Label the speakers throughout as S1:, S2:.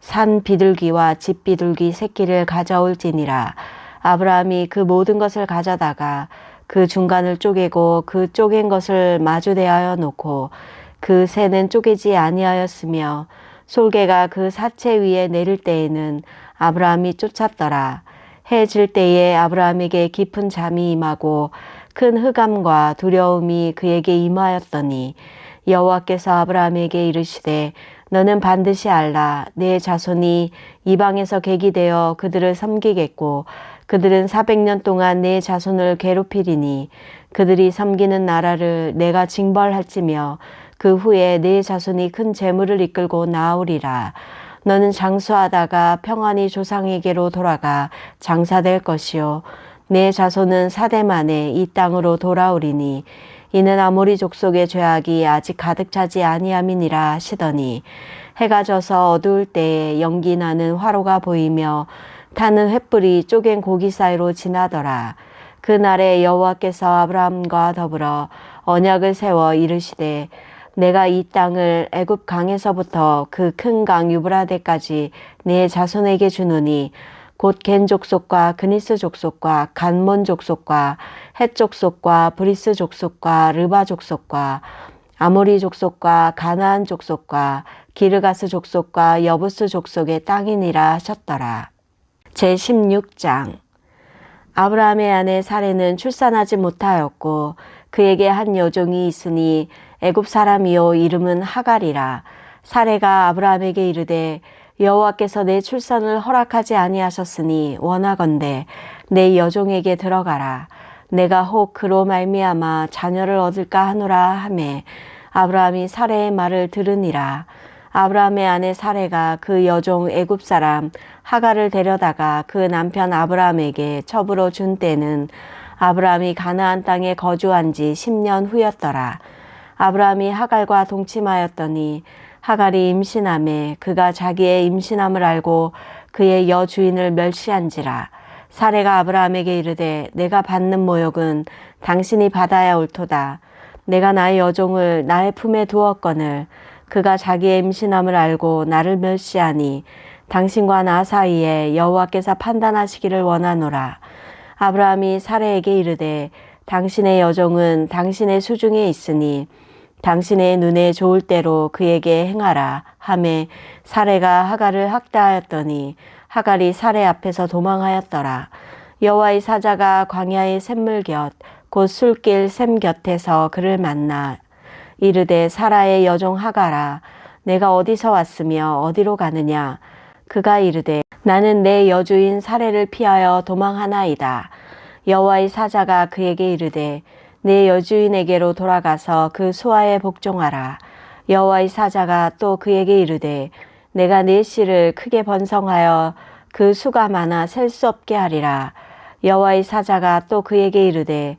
S1: 산 비둘기와 집 비둘기 새끼를 가져올지니라. 아브라함이 그 모든 것을 가져다가 그 중간을 쪼개고 그 쪼갠 것을 마주 대하여 놓고 그 새는 쪼개지 아니하였으며 솔개가 그 사체 위에 내릴 때에는 아브라함이 쫓았더라. 해 질 때에 아브라함에게 깊은 잠이 임하고 큰 흑암과 두려움이 그에게 임하였더니 여호와께서 아브라함에게 이르시되 너는 반드시 알라. 내 자손이 이방에서 객이 되어 그들을 섬기겠고 그들은 400년 동안 내 자손을 괴롭히리니 그들이 섬기는 나라를 내가 징벌할지며 그 후에 내 자손이 큰 재물을 이끌고 나오리라. 너는 장수하다가 평안히 조상에게로 돌아가 장사될 것이요. 내 자손은 사대 만에 이 땅으로 돌아오리니 이는 아모리 족속의 죄악이 아직 가득 차지 아니함이니라 하시더니 해가 져서 어두울 때에 연기 나는 화로가 보이며 타는 횃불이 쪼갠 고기 사이로 지나더라. 그날에 여호와께서 아브라함과 더불어 언약을 세워 이르시되 내가 이 땅을 애굽 강에서부터 그 큰 강 유브라데까지 내 자손에게 주노니 곧 겐 족속과 그니스 족속과 간몬 족속과 헷 족속과 브리스 족속과 르바 족속과 아모리 족속과 가나안 족속과 기르가스 족속과 여부스 족속의 땅이니라 하셨더라. 제16장 아브라함의 아내 사례는 출산하지 못하였고 그에게 한 여종이 있으니 애굽 사람이요 이름은 하갈이라 사례가 아브라함에게 이르되 여호와께서 내 출산을 허락하지 아니하셨으니 원하건대 내 여종에게 들어가라. 내가 혹 그로 말미암아 자녀를 얻을까 하노라 하매 아브라함이 사례의 말을 들으니라. 아브라함의 아내 사례가 그 여종 애굽 사람 하가를 데려다가 그 남편 아브라함에게 첩으로 준 때는 아브라함이 가나안 땅에 거주한 지 10년 후였더라. 아브라함이 하갈과 동침하였더니 하갈이 임신함에 그가 자기의 임신함을 알고 그의 여주인을 멸시한지라 사례가 아브라함에게 이르되 내가 받는 모욕은 당신이 받아야 옳도다. 내가 나의 여종을 나의 품에 두었거늘 그가 자기의 임신함을 알고 나를 멸시하니 당신과 나 사이에 여호와께서 판단하시기를 원하노라. 아브라함이 사례에게 이르되 당신의 여종은 당신의 수중에 있으니 당신의 눈에 좋을 대로 그에게 행하라 하매 사례가 하갈을 학대하였더니 하갈이 사례 앞에서 도망하였더라. 여호와의 사자가 광야의 샘물 곁 곧 술길 샘 곁에서 그를 만나 이르되 사라의 여종 하가라 내가 어디서 왔으며 어디로 가느냐? 그가 이르되 나는 내 여주인 사례를 피하여 도망하나이다. 여호와의 사자가 그에게 이르되 내 여주인에게로 돌아가서 그 소아에 복종하라. 여호와의 사자가 또 그에게 이르되 내가 내 씨를 크게 번성하여 그 수가 많아 셀 수 없게 하리라. 여호와의 사자가 또 그에게 이르되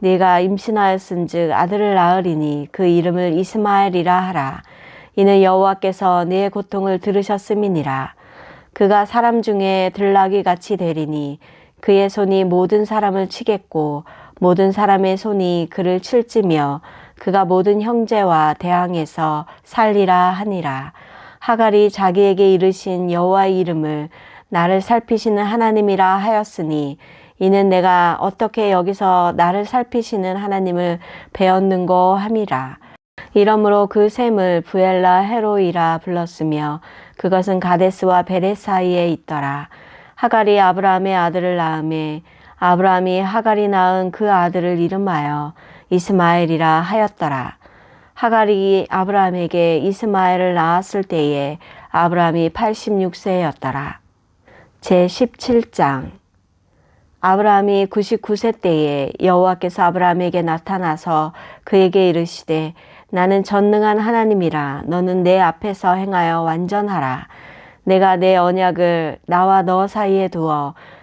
S1: 네가 임신하였은즉 아들을 낳으리니 그 이름을 이스마엘이라 하라. 이는 여호와께서 네 고통을 들으셨음이니라. 그가 사람 중에 들나귀 같이 되리니 그의 손이 모든 사람을 치겠고 모든 사람의 손이 그를 칠지며 그가 모든 형제와 대항해서 살리라 하니라. 하갈이 자기에게 이르신 여호와의 이름을 나를 살피시는 하나님이라 하였으니 이는 내가 어떻게 여기서 나를 살피시는 하나님을 배웠는고 함이라. 이러므로 그 샘을 부엘라 헤로이라 불렀으며 그것은 가데스와 베레 사이에 있더라. 하갈이 아브라함의 아들을 낳음에 아브라함이 하갈이 낳은 그 아들을 이름하여 이스마엘이라 하였더라. 하갈이 아브라함에게 이스마엘을 낳았을 때에 아브라함이 86세였더라. 제 17장 아브라함이 99세 때에 여호와께서 아브라함에게 나타나서 그에게 이르시되 나는 전능한 하나님이라 너는 내 앞에서 행하여 완전하라 내가 내 언약을 나와 너 사이에 두어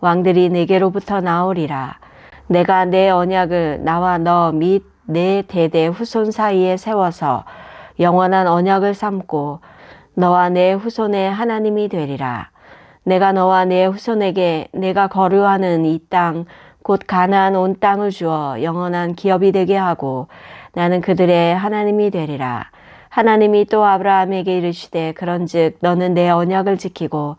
S1: 왕들이 내게로부터 나오리라 내가 내 언약을 나와 너 및 내 대대 후손 사이에 세워서 영원한 언약을 삼고 너와 내 후손의 하나님이 되리라 내가 너와 내 후손에게 내가 거류하는 이 땅 곧 가나안 온 땅을 주어 영원한 기업이 되게 하고 나는 그들의 하나님이 되리라. 하나님이 또 아브라함에게 이르시되 그런즉 너는 내 언약을 지키고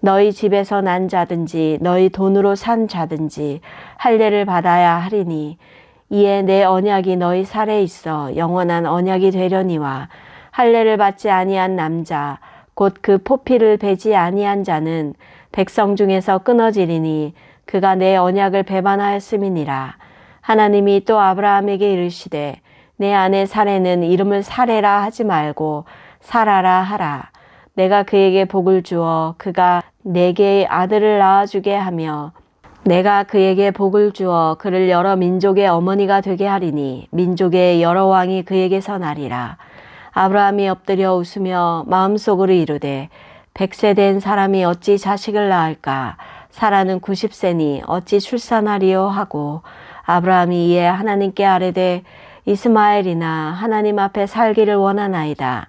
S1: 너희 집에서 난 자든지 너희 돈으로 산 자든지 할례를 받아야 하리니 이에 내 언약이 너희 살에 있어 영원한 언약이 되려니와 할례를 받지 아니한 남자 곧 그 포피를 베지 아니한 자는 백성 중에서 끊어지리니 그가 내 언약을 배반하였음이니라. 하나님이 또 아브라함에게 이르시되 내 아내 사례는 이름을 사례라 하지 말고 사라라 하라. 내가 그에게 복을 주어 그가 내게 아들을 낳아주게 하며 내가 그에게 복을 주어 그를 여러 민족의 어머니가 되게 하리니 민족의 여러 왕이 그에게서 나리라. 아브라함이 엎드려 웃으며 마음속으로 이르되 백세 된 사람이 어찌 자식을 낳을까? 사라는 90세니 어찌 출산하리요 하고 아브라함이 이에 하나님께 아뢰되 이스마엘이나 하나님 앞에 살기를 원하나이다.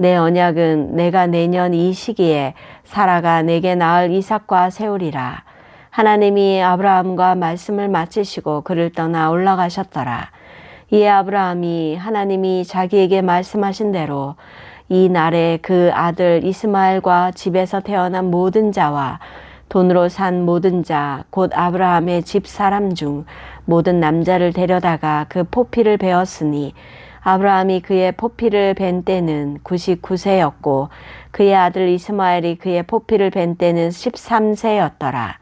S1: 내 언약은 내가 내년 이 시기에 사라가 내게 낳을 이삭과 세우리라. 하나님이 아브라함과 말씀을 마치시고 그를 떠나 올라가셨더라. 이에 아브라함이 하나님이 자기에게 말씀하신 대로 이 날에 그 아들 이스마엘과 집에서 태어난 모든 자와 돈으로 산 모든 자, 곧 아브라함의 집 사람 중 모든 남자를 데려다가 그 포피를 베었으니 아브라함이 그의 포피를 벤 때는 99세였고 그의 아들 이스마엘이 그의 포피를 벤 때는 13세였더라.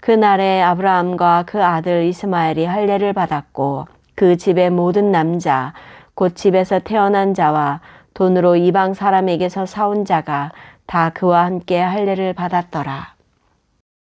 S1: 그날에 아브라함과 그 아들 이스마엘이 할례를 받았고 그 집의 모든 남자, 곧 집에서 태어난 자와 돈으로 이방 사람에게서 사온 자가 다 그와 함께 할례를 받았더라.